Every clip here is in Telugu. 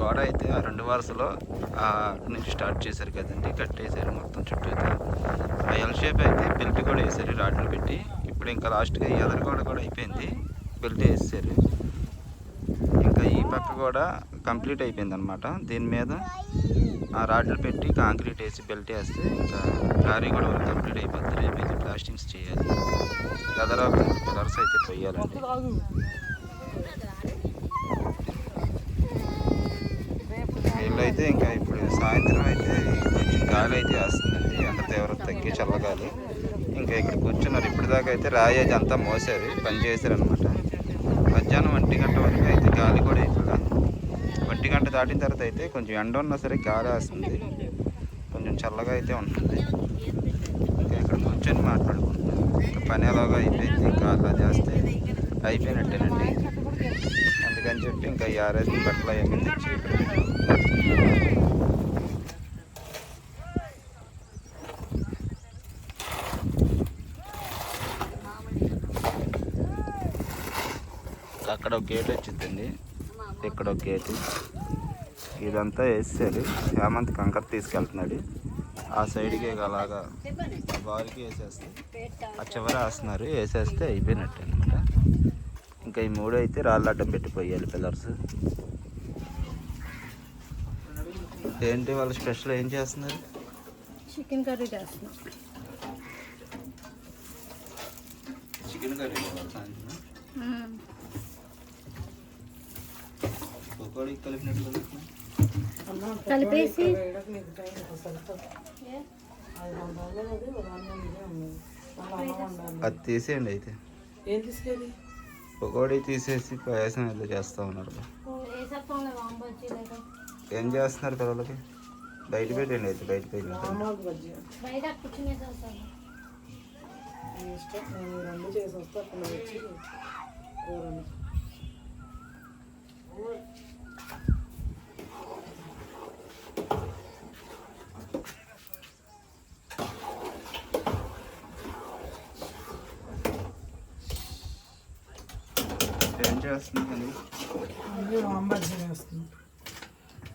గోడ అయితే ఆ రెండు వరుసలో అటు నుంచి స్టార్ట్ చేశారు కదండి కట్టేశారు మొత్తం చుట్టూ ఆ ఎల్ షేప్ అయితే బెల్ట్ కూడా వేశారు రాడ్లు పెట్టి. ఇప్పుడు ఇంకా లాస్ట్గా ఈ ఎదర గోడ కూడా అయిపోయింది బెల్ట్ వేసారు ఇంకా ఈ పక్క కూడా కంప్లీట్ అయిపోయింది అనమాట దీని మీద ఆ రాడ్లు పెట్టి కాంక్రీట్ వేసి బెల్ట్ వేస్తే ఇంకా లారీ కూడా కంప్లీట్ అయిపోద్ది రేపు అయితే ప్లాస్టింగ్స్ చేయాలి ఎదర పిల్లర్స్ అయితే పోయాలండి వీళ్ళు అయితే ఇంకా ఇప్పుడు సాయంత్రం అయితే కొంచెం గాలి అయితే వేస్తుందండి. ఎండ తీవ్రత తగ్గి చల్లగాలి. ఇంకా ఇక్కడ కూర్చున్నారు. ఇప్పటిదాకా అయితే రాయేజ్ అంతా మోసారు పని చేశారు అనమాట మధ్యాహ్నం ఒంటి గంట వరకు అయితే గాలి కూడా ఇక్కడ ఒంటి గంట దాటిన తర్వాత అయితే కొంచెం ఎండ ఉన్నా సరే గాలి వేస్తుంది. కొంచెం చల్లగా అయితే ఉంటుంది. ఇంకా ఇక్కడ కూర్చొని మాట్లాడుకుంటున్నాం. ఇంకా పని ఎలాగో అయిపోయింది. ఇంకా అలా చేస్తే అయిపోయినట్టేనండి. అందుకని చెప్పి ఇంకా ఈ ఆరేసిన బట్టలు అవన్నీ తెచ్చి అక్కడ ఒక గేట్ వచ్చిందండి. ఇక్కడ ఒక గేటు. ఇదంతా వేసేది హేమంత్ కంకర తీసుకెళ్తున్నాడు. ఆ సైడ్కి ఇక అలాగా బాల్కి వేసేస్తే ఆ చివర వేస్తున్నారు. వేసేస్తే అయిపోయినట్టు. ఇంకా ఈ మూడు అయితే రాళ్ళు అడ్డం పెట్టిపోయాలి పిల్లర్స్. ఏంటి వాళ్ళ స్పెషల్ ఏం చేస్తున్నారు? చికెన్ కర్రీ చేస్తున్నాం. చికెన్ కర్రీ కలిపేసి అది తీసేయండి అయితే. ఏం తీసుకెళ్ళి? పకోడీ తీసేసి పాయసం ఏదో చేస్తూ ఉన్నారు. ఏం చేస్తున్నారు పిల్లలకి? బయట పెట్టండి అయితే బయట పెట్టండి అమ్మకి బజ్జీ బయట కూర్చునేసి నీ ఇష్టం నేను ఈ రెండు చేసి వస్తే అక్కడ వచ్చి కూరని ఏం చేస్తున్నారు అన్నీ వామ్ బజ్జీ వేస్తుంది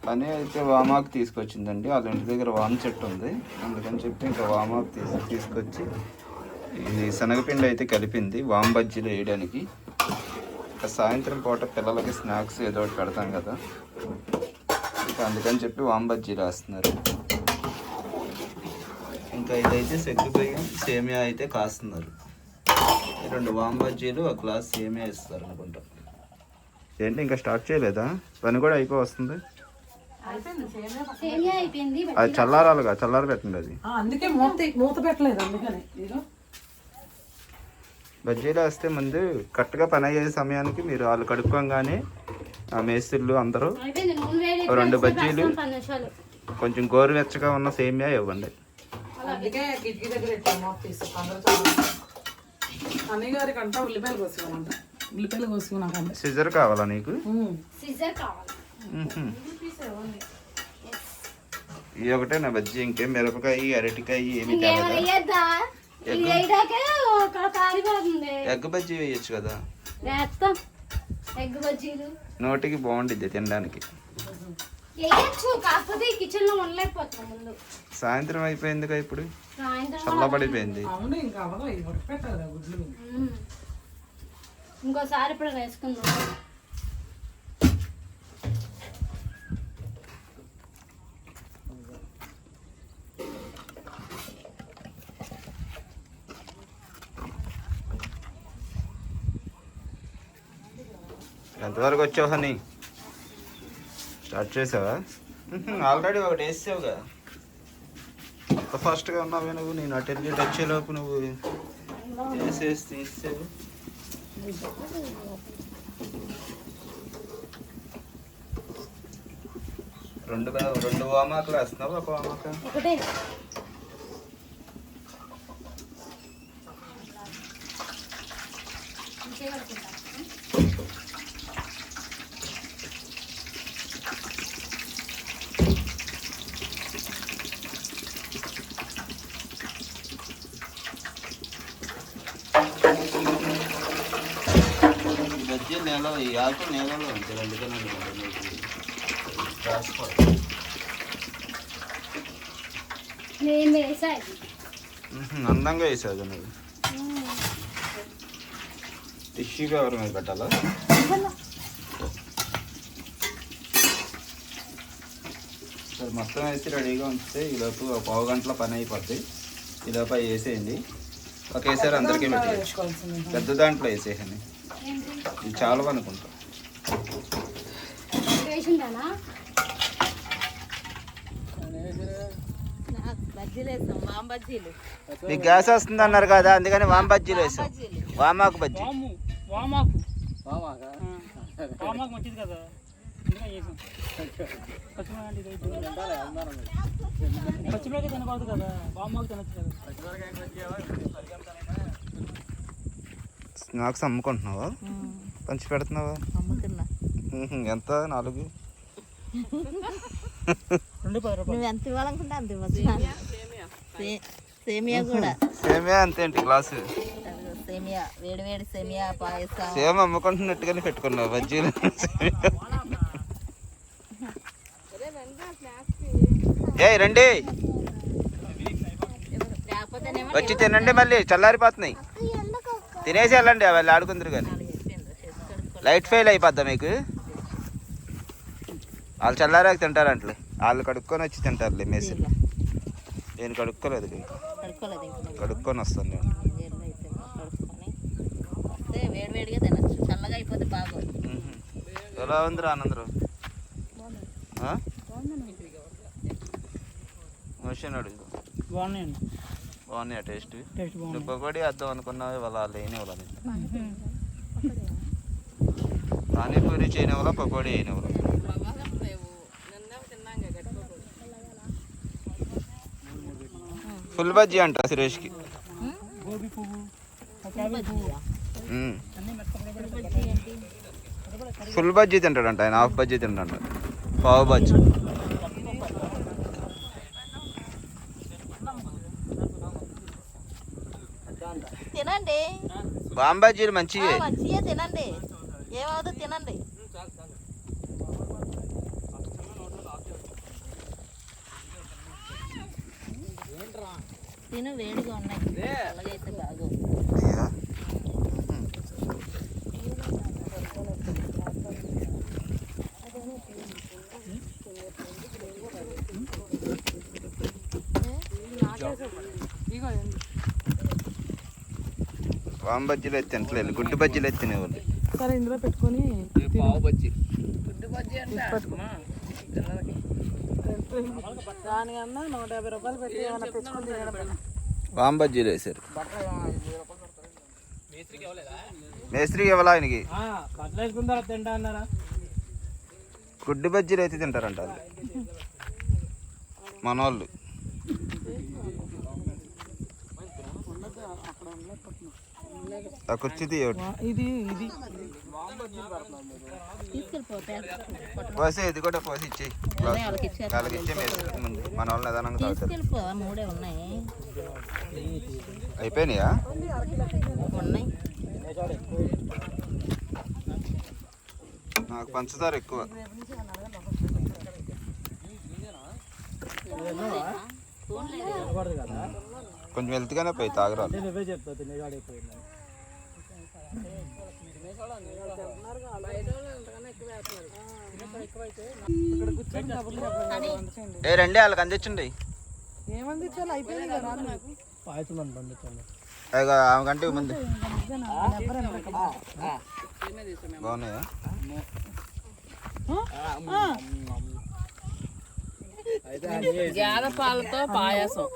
పని అయితే వామాకు తీసుకొచ్చిందండి. వాళ్ళ ఇంటి దగ్గర వామ చెట్టు ఉంది. అందుకని చెప్పి ఇంకా వామాకు తీసి తీసుకొచ్చి ఇది శనగపిండి అయితే కలిపింది వామ బజ్జీలు వేయడానికి. ఇంకా సాయంత్రం పూట పిల్లలకి స్నాక్స్ ఏదో ఒకటి పెడతాం కదా. ఇంకా అందుకని చెప్పి వామ బజ్జీలు వేస్తున్నారు. ఇంకా ఇదైతే సెగ్గు సేమియా అయితే కాస్తున్నారు. ఈ రెండు వామ బజ్జీలు ఒక గ్లాస్ సేమియా ఇస్తారు అనుకుంటాం ఏంటి ఇంకా స్టార్ట్ చేయలేదా? పని కూడా అయిపో వస్తుంది. సేమియా అయిపోయింది అది చల్లారాలుగా చల్లారి పెట్టండి అది. ఆ, అందుకే మూత మూత పెట్టలేదు అందుకని. బజ్జీలు వేస్తే ముందు కరెక్ట్గా పని అయ్యే సమయానికి మీరు వాళ్ళు కడుక్కోగానే ఆ మేస్త్రులు అందరూ రెండు బజ్జీలు. కొంచెం గోరువెచ్చగా ఉన్న సేమియా ఇవ్వండి. అన్నయ్య గారికి అంట ఉల్లిపాయలు కోసుకోమంట ఉల్లిపాయలు సిజర్ కావాలా నీకు? సిజర్ కావాలి. ఈ ఒకటే నా బజ్జీ? ఇంకేం మిరపకాయ అరటికాయ ఏమి ఇది ఎగ్ బజ్జీ వేయచ్చు కదా? వేస్తాం. ఎగ్ బజ్జీలు. నోటికి బాగుండిద్ది తినడానికి. వేయచ్చు కాకపోతే ఈ కిచెన్లో ఉండలేకపోతున్నాం ముందు. సాయంత్రం అయిపోయింది కదా ఇప్పుడు? సాయంత్రం చల్లబడిపోయింది. ఇంకోసారి ఇప్పుడు వేసుకుందాం. ఎంతవరకు వచ్చావు హనీ? స్టార్ట్ చేసావా? ఆల్రెడీ ఒకటి వేసావుగా. అంత ఫాస్ట్గా ఉన్నావే నువ్వు నేను అటు వెళ్ళి వచ్చేలోపు నువ్వు. వేసేసి తీసావు రెండు రెండు వామాకులు వేస్తున్నావు ఒక వామాక? ఒకటే. ఈ ఆకు నేలలో ఉంటుంది అందుకని. రాసుకోవాలి. అందంగా వేసావు నువ్వు. టిష్యూ కవర్ మీద పెట్టాలా? సరే మొత్తం వేసి రెడీగా ఉంచితే ఈలోపు ఒక పావు గంటలో పని అయిపోద్ది. ఈలోపు అవి వేసేయండి. ఒకేసారి అందరికీ పెట్టి వేసుకోవాల్సింది. పెద్ద దాంట్లో వేసేయండి. చాలా అనుకుంటా వేసిందానా? బజ్జీలు వేస్తాం వామ్ బజ్జీలు. మీకు గ్యాస్ వస్తుంది అన్నారు కదా అందుకని వామ్ బజ్జీలు వేసాం. వామాకు బజ్జీ. స్నాక్స్ అమ్ముకుంటున్నావా? పంచి పెడుతున్నావా. ఎంత? నాలుగు? నువ్వు ఎంత ఇవ్వాలనుకుంటే అంత ఇవ్వచ్చు. సే- సేమియా కూడా. సేమే అంతేంటి గ్లాసు. సేమియా. వేడి వేడి సేమియా పాయసం. సేమ్ అమ్ముకుంటున్నట్టుగానే పెట్టుకున్నావు బజ్జీలు. ఏ రండి. వచ్చి తినండి మళ్ళీ చల్లారిపోతున్నాయి. తినేసి వెళ్ళండి వాళ్ళు ఆడుకుందరు కానీ. లైట్ ఫెయిల్ అయిపోద్దా మీకు? వాళ్ళు చల్లారాక తింటారంటలే. వాళ్ళు కడుక్కొని వచ్చి తింటారులే మెస్సి నేను కడుక్కోలేదు. కడుక్కొని వస్తాను నేను. ఎలా ఉందిరా ఆనందరు మోషన్ అడుగు బాగున్నాయండి. బాగున్నాయా టేస్ట్? పకోడీ వద్దాం అనుకున్నావు ఇవాళ లేని వాళ్ళ పానీపూరి చేయని వాళ్ళ పకోడీ అయిన వాళ్ళ ఫుల్ బజ్జీ అంట సురేష్కి. ఫుల్ బజ్జీ తింటాడంట ఆయన హాఫ్ బజ్జీ తింటాడంట పావు బజ్జీ. తినండి. బాంబ్ బజ్జీలు మంచివి ఆ, మంచిగా తినండి. ఏమవుతుందో తినండి. తిను వేడిగా ఉన్నాయి. ఇగో ఏంది? బాంబ్ బజ్జీలు అయితే తింటలేదు గుడ్డు బజ్జీలు అయితే తినేవాళ్ళు సరే ఇందులో పెట్టుకొని దానికన్నా నూట యాభై రూపాయలు పెట్టి ఏమైనా తెచ్చుకొని తినడం బాంబ్ బజ్జీలు వేశారు మేస్త్రికి ఇవ్వాలా ఆయనకి? తింటా అన్నారా? గుడ్డు బజ్జీలు అయితే తింటారంట వాళ్ళు. మనోళ్ళు. ఆ కుర్చీ ఇది ఇది. తీసుకెళ్ళిపోతే పోసే ఇది కూడా పోసి ఇచ్చేయి. వాళ్ళకి ఇచ్చే ముందు. మన వాళ్ళు నిదానంగా తాగుతారు తీసుకెళ్ళిపో మూడే ఉన్నాయి. అయిపోయినాయా? ఉన్నాయి. నాకు పంచదార ఎక్కువ. కొంచెం వెళ్తుగానే పోయి తాగరాలు నేను నువ్వే చెప్తావు తినేగాడు అయిపోయింది ఏ రండి వాళ్ళకి అందించండి. ఆమె కంటే ముందు. బాగున్నాయా? జాల పాలతో పాయసం.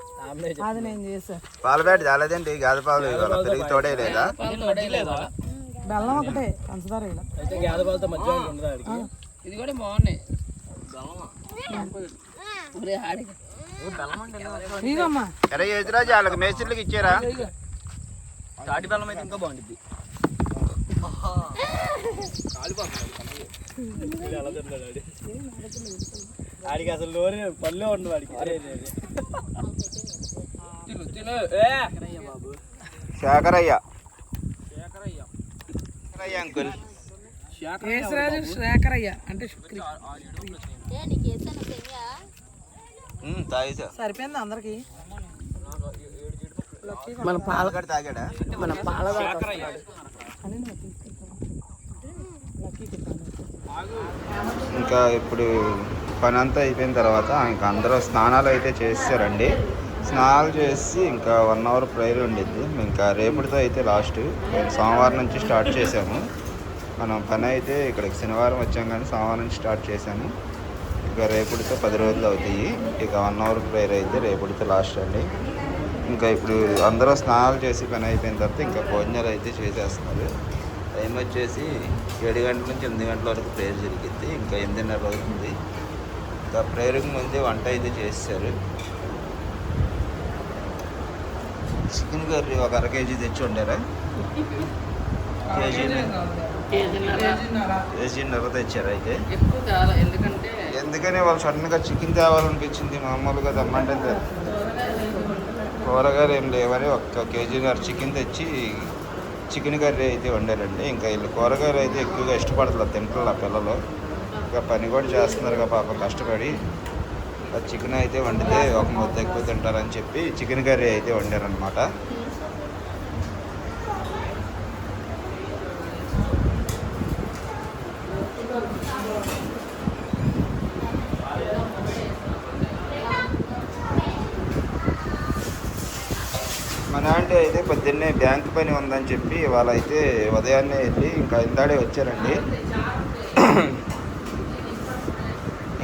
అది నేను చేసా పాల ప్యాకెట్ చాలేదండి గాది పాలు ఇవాళ పెరిగి తోడే లేదా బెల్లం ఒకటే పంచదార ఇది కూడా బాగున్నాయి. అరే ఎదురాజు వాళ్ళకి మేస్త్రులకి ఇచ్చారా? తాటి బెల్లం అయితే ఇంకా బాగుంటుంది ఆడికి అసలు లోనే పల్లె ఉండదు వాడికి బాబు. శేఖరయ్య. శేఖరయ్య అంకుల్. శేఖరయ్య అంటే శుక్రి. సరిపోయింది అందరికి. మన పాలకడ తాగాడా? మన పాల ఇంకా ఇప్పుడు పని అంతా అయిపోయిన తర్వాత ఇంకా అందరూ స్నానాలు అయితే చేస్తారండి స్నానాలు చేసి ఇంకా వన్ అవర్ ప్రేయర్ ఉండిద్ది. ఇంకా రేపటితో అయితే లాస్ట్. సోమవారం నుంచి స్టార్ట్ చేశాము మనం పని అయితే ఇక్కడికి శనివారం వచ్చాం కానీ సోమవారం స్టార్ట్ చేశాము ఇక రేపటితో పది రోజులు అవుతాయి. ఇక వన్ అవర్ ప్రేయర్ అయితే రేపటితో లాస్ట్ అండి. ఇంకా ఇప్పుడు అందరూ స్నానాలు చేసి పని అయిపోయిన తర్వాత ఇంకా భోజనాలు అయితే చేసేస్తున్నారు. టైం వచ్చేసి ఏడు గంటల నుంచి ఎనిమిది గంటల వరకు ప్రేయర్ జరిగింది ఇంకా ఎనిమిదిన్నర అవుతుంది. ఇంకా ప్రేయర్కి ముందే వంట అయితే చేశారు చికెన్ కర్రీ ఒక అర కేజీ తెచ్చి వండారా? కేజీ కేజీన్నర తెచ్చారు అయితే? ఎక్కువ చాలా ఎందుకంటే ఎందుకని వాళ్ళు సడన్గా చికెన్ తేవాలనిపించింది మామూలుగా తెమ్మంటే తె- కూరగాయలు ఏం లేవని ఒక్క కేజీన్నర చికెన్ తెచ్చి చికెన్ కర్రీ అయితే వండారండి. ఇంకా వీళ్ళు కూరగాయలు అయితే ఎక్కువగా ఇష్టపడతారు తింటారు ఆ పిల్లలు. ఇంకా పని కూడా చేస్తున్నారు కదా పాపం కష్టపడి. ఆ చికెన్ అయితే వండితే ఒక ముద్ద ఎక్కువ తింటారని చెప్పి చికెన్ కర్రీ అయితే వండారనమాట మన ఆంటీ అయితే పొద్దున్నే బ్యాంక్ పని ఉందని చెప్పి వాళ్ళైతే ఉదయాన్నే వెళ్ళి ఇంకా ఇందాడే వచ్చారండి.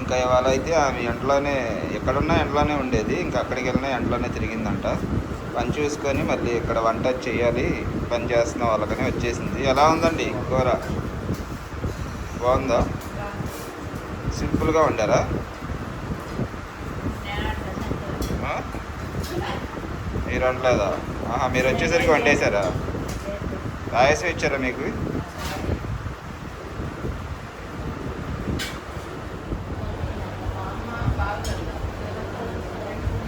ఇంకా వాళ్ళైతే ఆమె ఎండలోనే ఎక్కడున్నా ఎండలోనే ఉండేది. ఇంకా అక్కడికి వెళ్ళినా ఎండలోనే తిరిగిందంట. పని చూసుకొని మళ్ళీ ఇక్కడ వంట చేయాలి పని చేస్తున్న వాళ్ళకని వచ్చేసింది. ఎలా ఉందండి కూర? బాగుందా? సింపుల్గా ఉండారా మీరు అనలేదా మీరు వచ్చేసరికి వండేశారా? పాయసం ఇచ్చారా మీకు?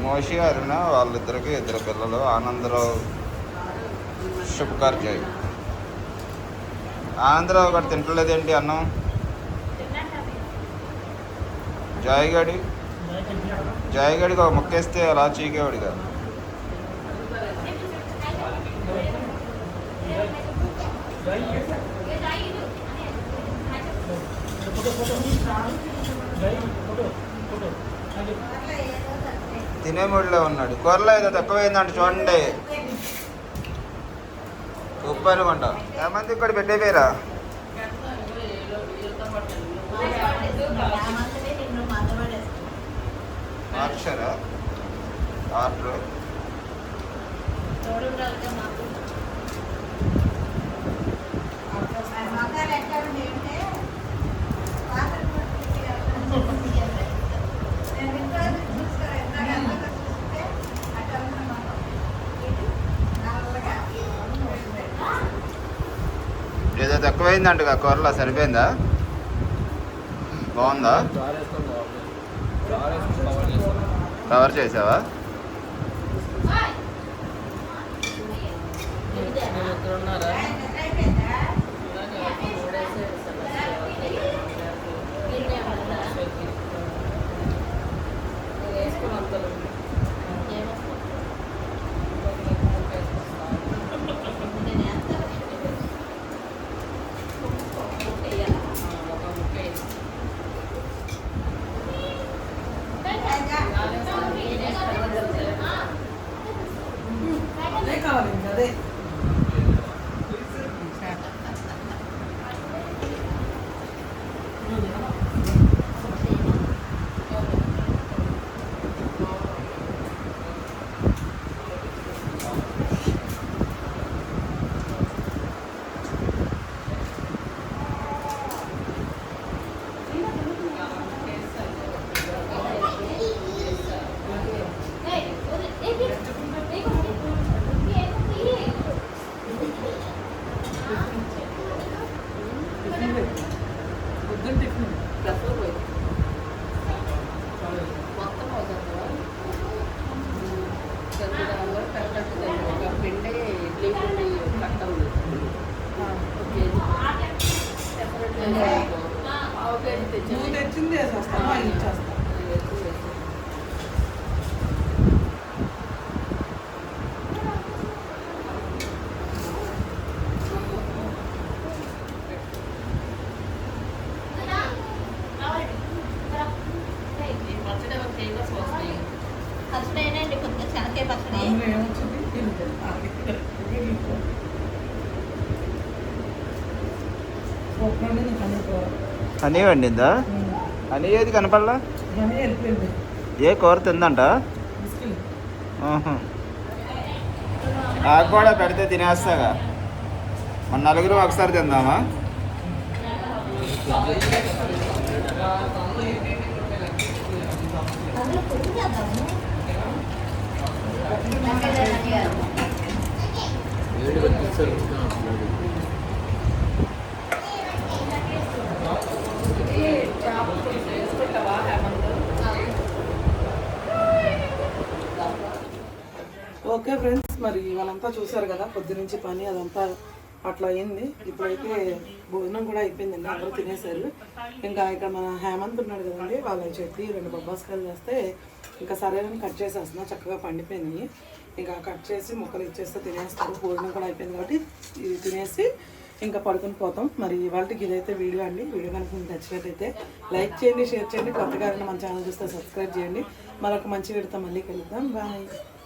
మోషి అరుణ వాళ్ళిద్దరికి ఇద్దరు పిల్లలు. ఆనందరావు శుభకార్ ఆనందరావు గారు తింటలేదేంటి అన్నం? జాయిగాడి? జాయిగాడికి ఒక ముక్కేస్తే అలా చీకేవాడు కదా తినే మూడిలో ఉన్నాడు. కూరలో ఏదో తక్కువైందంట చూడండి. ఉప్పు అనుకుంట ఏమంది ఇక్కడ పేరా మార్చారా? ఆర్డర్? ఏదో తక్కువైందంట కూరలో సరిపోయిందా? బాగుందా? కవర్ చేసావా? ఉన్నారా? కావాలి ఇంకా అదే పొద్దున్న టిఫిన్ ప్రసవ పోయి మొత్తం అవుతుందా గందరగోళంగా కరెక్ట్ ఒక పిండి ఇడ్లీ పిండి కట్ట ఉంది ఒక కేజీ సెపరేట్ పావు కేజీ నువ్వు తెచ్చాను తెచ్చి వచ్చింది వేసేస్తాను అవి ఇచ్చేస్తాను ఈ పచ్చడి ఒక ఫేమస్ వస్తాయి పచ్చడి ఏంటండి కొద్దిగా శనక్కాయ పచ్చడి అందులో ఏమొచ్చింది తింటే. ఆ, ఇక్కడ. ఇక్కడ తీసుకో. సూపర్ అండి నీకు అన్ని కూర. హనీ వండిందా. హనీ ఏది కనపడలా? ఏ కూర తిందంట. నాకు కూడా పెడితే తినేస్తాగా. మన నలుగురు ఒకసారి తిందామా? ఓకే ఫ్రెండ్స్ మరి వాళ్ళంతా చూసారు కదా పొద్దు నుంచి పని అదంతా అట్లా అయింది. ఇప్పుడైతే భోజనం కూడా అయిపోయిందండి అందరూ తినేశారు. ఇంకా ఇక్కడ మన హేమంత్ ఉన్నాడు కదండి వాళ్ళని చెప్పి రెండు బొబ్బాస్కాయలు వేస్తే ఇంకా సరైన కట్ చేసేస్తున్నా చక్కగా పండిపోయినాయి. ఇంకా కట్ చేసి ముక్కలు ఇచ్చేస్తే తినేస్తారు. భోజనం కూడా అయిపోయింది కాబట్టి ఇది తినేసి ఇంకా పడుకుని పోతాం. మరి ఇవాళకి ఇదైతే వీడియో అండి. వీడియో కనుక మీకు నచ్చినట్టయితే లైక్ చేయండి షేర్ చేయండి. కొత్తగా మన ఛానల్ చూస్తే సబ్స్క్రైబ్ చేయండి. మరొక మంచి వీడితో మళ్ళీ కలుద్దాం. బాయ్.